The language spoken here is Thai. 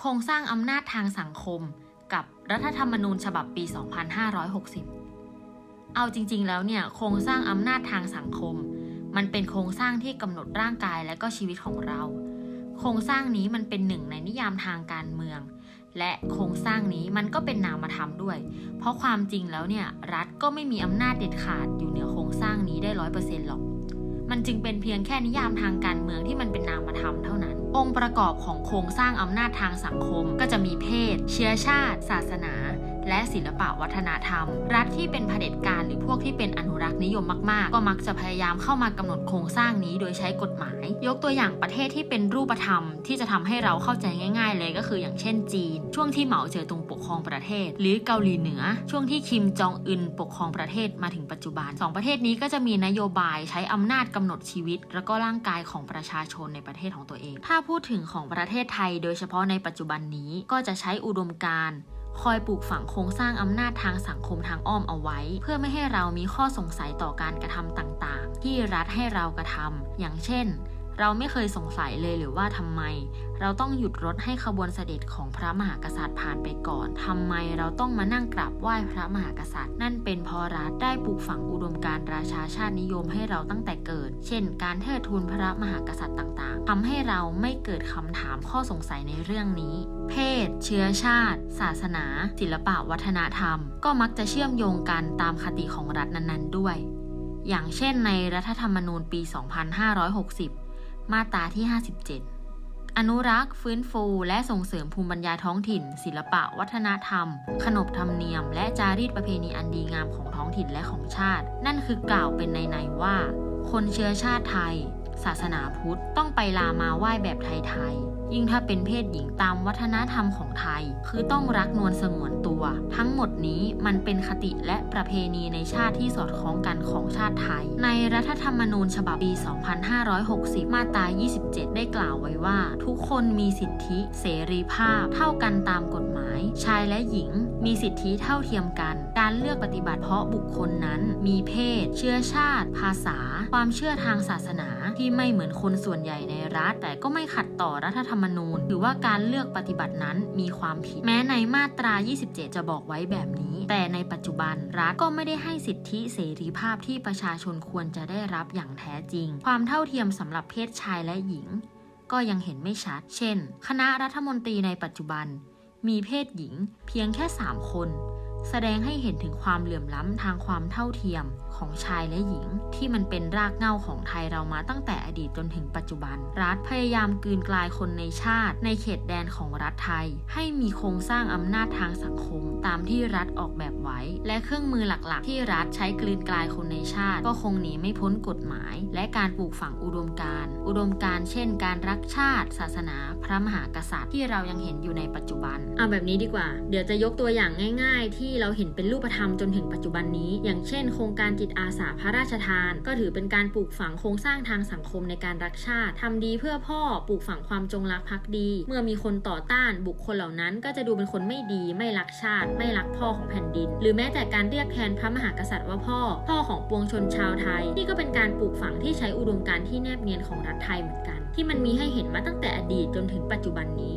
โครงสร้างอำนาจทางสังคม กับรัฐธรรมนูญฉบับปี 2560 เอาจริง ๆ แล้วเนี่ยโครงสร้างอำนาจทางสังคม มันเป็นโครงสร้างที่กำหนดร่างกายและก็ชีวิตของเรา โครงสร้างนี้มันเป็นหนึ่งในนิยามทางการเมือง และโครงสร้างนี้มันก็เป็นนามธรรมด้วย เพราะความจริงแล้วเนี่ยรัฐก็ไม่มีอำนาจเด็ดขาดอยู่เหนือโครงสร้างนี้ได้ร้อยเปอร์เซ็นต์หรอก มันจึงเป็นเพียงแค่นิยามทางการเมืองที่มันเป็นนามธรรมเท่านั้น องค์ประกอบของโครงสร้างอำนาจทางสังคมก็จะมีเพศ เชื้อชาติ ศาสนา และศิลปะวัฒนธรรม รัฐที่เป็นเผด็จการหรือพวกที่เป็นอนุรักษ์นิยมมากๆ ก็มักจะพยายามเข้ามากำหนดโครงสร้างนี้โดยใช้กฎหมาย ยกตัวอย่างประเทศที่เป็นรูปธรรม ที่จะทำให้เราเข้าใจง่าย ๆ เลยก็คืออย่างเช่น จีน ช่วงที่เหมาเจ๋อตงปกครองประเทศ หรือเกาหลีเหนือ ช่วงที่คิมจองอึนปกครองประเทศมาถึงปัจจุบันสองประเทศนี้ก็จะมีนโยบายใช้อำนาจกำหนดชีวิต แล้วก็ร่างกายของประชาชนในประเทศของตัวเอง ถ้าพูดถึงของประเทศไทย โดยเฉพาะในปัจจุบันนี้ก็จะใช้อุดมการณ์ คอยปลูกฝังโครงสร้างอำนาจทางสังคมทางอ้อมเอาไว้ เพื่อไม่ให้เรามีข้อสงสัยต่อการกระทำต่างๆ ที่รัฐให้เรากระทำอย่างเช่น เราไม่เคยสงสัยเลยหรือว่าทำไม เราต้องหยุดรถให้ขบวนเสด็จของพระมหากษัตริย์ผ่านไปก่อนทำไมเราต้องมานั่งกราบไหว้พระมหากษัตริย์ นั่นเป็นเพราะรัฐได้ปลูกฝังอุดมการณ์ราชาชาตินิยมให้เราตั้งแต่เกิด เช่น การเทิดทูนพระมหากษัตริย์ต่างๆทำให้เราไม่เกิดคำถามข้อสงสัยในเรื่องนี้ เพศ เชื้อชาติ ศาสนา ศิลปะวัฒนธรรม ก็มักจะเชื่อมโยงกันตามคติของรัฐนั้นๆ ด้วย อย่างเช่นในรัฐธรรมนูญปี 2560 มาตราที่ 57 อนุรักษ์ ฟื้นฟู และส่งเสริมภูมิปัญญาท้องถิ่น ศิลปะ วัฒนธรรม ขนบธรรมเนียม และจารีตประเพณีอันดีงามของท้องถิ่นและของชาติ นั่นคือกล่าวเป็นในๆว่า คนเชื้อชาติไทย ศาสนาพุทธต้องไปลามาไหว้แบบไทยๆ ยิ่งถ้าเป็นเพศหญิงตามวัฒนธรรมของไทย คือต้องรักนวลสงวนตัว ทั้งหมดนี้มันเป็นคติและประเพณีในชาติที่สอดคล้องกันของชาติไทย ในรัฐธรรมนูญฉบับปี 2560 มาตรา 27 ได้กล่าวไว้ว่า ทุกคนมีสิทธิเสรีภาพ เท่ากันตามกฎหมาย ชายและหญิง มีสิทธิเท่าเทียมกัน การเลือกปฏิบัติเพราะบุคคลนั้น มีเพศ เชื้อชาติ ภาษา ความเชื่อทางศาสนา ที่ไม่เหมือนคนส่วนใหญ่ในรัฐ แต่ก็ไม่ขัดต่อรัฐธรรมนูญ หรือว่าการเลือกปฏิบัตินั้นมีความผิด แม้ในมาตรา 27 จะบอกไว้แบบนี้ แต่ในปัจจุบันรัฐก็ไม่ได้ให้สิทธิเสรีภาพที่ประชาชนควรจะได้รับอย่างแท้จริง ความเท่าเทียมสำหรับเพศชายและหญิง ก็ยังเห็นไม่ชัด เช่น คณะรัฐมนตรีในปัจจุบัน มีเพศหญิงเพียงแค่ 3 คน แสดงให้เห็นถึงความเหลื่อมล้ำทางความเท่าเทียมของชายและหญิง ที่มันเป็นรากเหง้าของไทยเรามาตั้งแต่อดีตจนถึงปัจจุบัน รัฐพยายามกลืนกลายคนในชาติ ในเขตแดนของรัฐไทย ให้มีโครงสร้างอำนาจทางสังคม ตามที่รัฐออกแบบไว้ และเครื่องมือหลักๆ ที่รัฐใช้กลืนกลายคนในชาติ ก็คงหนีไม่พ้นกฎหมาย และการปลูกฝังอุดมการณ์อุดมการณ์เช่น การรักชาติ ศาสนา พระมหากษัตริย์ที่เรายังเห็นอยู่ในปัจจุบันเอาแบบนี้ดีกว่า เดี๋ยวจะยกตัวอย่างง่าย ๆ ที่เราเห็นเป็นรูปธรรมจนถึงปัจจุบันนี้ อย่างเช่น โครงการจิตอาสาพระราชทาน ก็ถือเป็นการปลูกฝังโครงสร้างทางสังคมในการรักชาติทำดีเพื่อพ่อปลูกฝังความจงรักภักดี เมื่อมีคนต่อต้านบุคคลเหล่านั้น ก็จะดูเป็นคนไม่ดี ไม่รักชาติ ไม่รักพ่อของแผ่นดิน หรือแม้แต่การเรียกแทนพระมหากษัตริย์ว่าพ่อ พ่อของปวงชนชาวไทย นี่ก็เป็นการปลูกฝังที่ใช้อุดมการณ์ที่แนบเนียนของรัฐไทยเหมือนกัน ที่มันมีให้เห็นมาตั้งแต่อดีตจนถึงปัจจุบันนี้